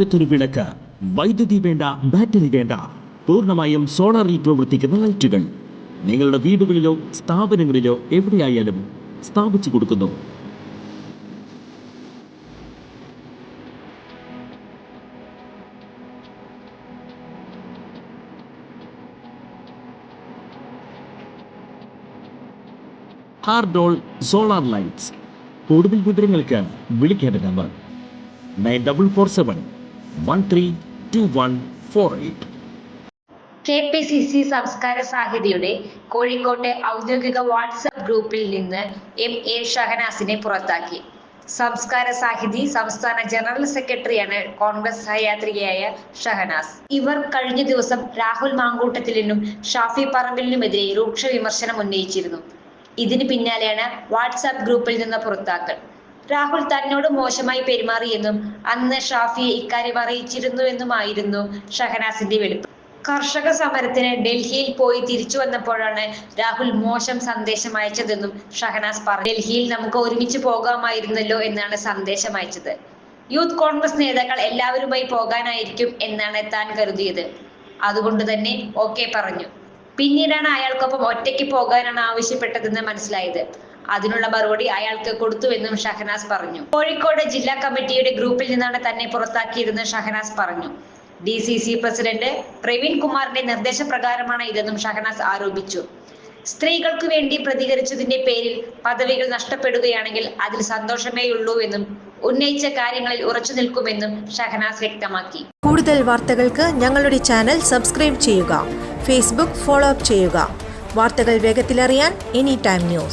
അറ്റത്തൊരു വിളക്ക്. വൈദ്യുതി വേണ്ട ബാറ്ററി വേണ്ട. പൂർണമായും സോളാറിൽ പ്രവർത്തിക്കുന്ന ലൈറ്റുകൾ. നിങ്ങളുടെ വീടുകളിലോ സ്ഥാപനങ്ങളിലോ എവിടെയായാലും സ്ഥാപിച്ചു കൊടുക്കുന്നു. ഹാർഡോൾ സോളാർ ലൈറ്റ്സ് കൂടുതൽ വിവരങ്ങൾക്ക് വിളിക്കേണ്ട number. Nine double four seven K P C C Samskara സാഹിതിയുടെ കോഴിക്കോട്ടെ ഔദ്യോഗിക വാട്സപ്പ് ഗ്രൂപ്പിൽ നിന്ന് എം എ ഷഹനാസിനെ പുറത്താക്കി. സംസ്കാര സാഹിതി സംസ്ഥാന ജനറൽ സെക്രട്ടറിയാണ് കോൺഗ്രസ് സഹയാത്രികയായ ഷഹനാസ്. ഇവർ കഴിഞ്ഞ ദിവസം രാഹുൽ മാങ്കൂട്ടത്തിലിനും ഷാഫി പറമ്പിലിനുമെതിരെ രൂക്ഷ വിമർശനം ഉന്നയിച്ചിരുന്നു. ഇതിന് പിന്നാലെയാണ് വാട്സാപ്പ് ഗ്രൂപ്പിൽ നിന്ന് പുറത്താക്കൽ. രാഹുൽ തന്നോട് മോശമായി പെരുമാറിയെന്നും അന്ന് ഷാഫിയെ ഇക്കാര്യം അറിയിച്ചിരുന്നുവെന്നുമായിരുന്നു ഷഹനാസിന്റെ വെളിപ്പ്. കർഷക സമരത്തിന് ഡൽഹിയിൽ പോയി തിരിച്ചു വന്നപ്പോഴാണ് രാഹുൽ മോശം സന്ദേശം അയച്ചതെന്നും ഷഹനാസ് പറഞ്ഞു. ഡൽഹിയിൽ നമുക്ക് ഒരുമിച്ച് പോകാമായിരുന്നല്ലോ എന്നാണ് സന്ദേശം അയച്ചത്. യൂത്ത് കോൺഗ്രസ് നേതാക്കൾ എല്ലാവരുമായി പോകാനായിരിക്കും എന്നാണ് താൻ കരുതിയത്. അതുകൊണ്ട് തന്നെ ഓക്കെ പറഞ്ഞു. പിന്നീടാണ് അയാൾക്കൊപ്പം ഒറ്റയ്ക്ക് പോകാനാണ് ആവശ്യപ്പെട്ടതെന്ന് മനസ്സിലായത്. അതിനുള്ള മറുപടി അയാൾക്ക് കൊടുത്തുവെന്നും ഷഹനാസ് പറഞ്ഞു. കോഴിക്കോട് ജില്ലാ കമ്മിറ്റിയുടെ ഗ്രൂപ്പിൽ നിന്നാണ് തന്നെ പുറത്താക്കിയതെന്ന് ഷഹനാസ് പറഞ്ഞു. D C C president Praveen കുമാറിന്റെ നിർദ്ദേശപ്രകാരമാണ് ഇതെന്നും ഷഹനാസ് ആരോപിച്ചു. സ്ത്രീകൾക്ക് വേണ്ടി പ്രതികരിച്ചതിന്റെ പേരിൽ പദവികൾ നഷ്ടപ്പെടുകയാണെങ്കിൽ അതിൽ സന്തോഷമേയുള്ളൂ എന്നും ഉന്നയിച്ച കാര്യങ്ങളിൽ ഉറച്ചു നിൽക്കുമെന്നും ഷഹനാസ് വ്യക്തമാക്കി. കൂടുതൽ വാർത്തകൾക്ക് ഞങ്ങളുടെ ചാനൽ സബ്സ്ക്രൈബ് ചെയ്യുക ഫേസ്ബുക്ക് ഫോളോ അപ്പ് ചെയ്യുക. വാർത്തകൾ വേഗത്തിലറിയാൻ എനി ടൈം ന്യൂസ്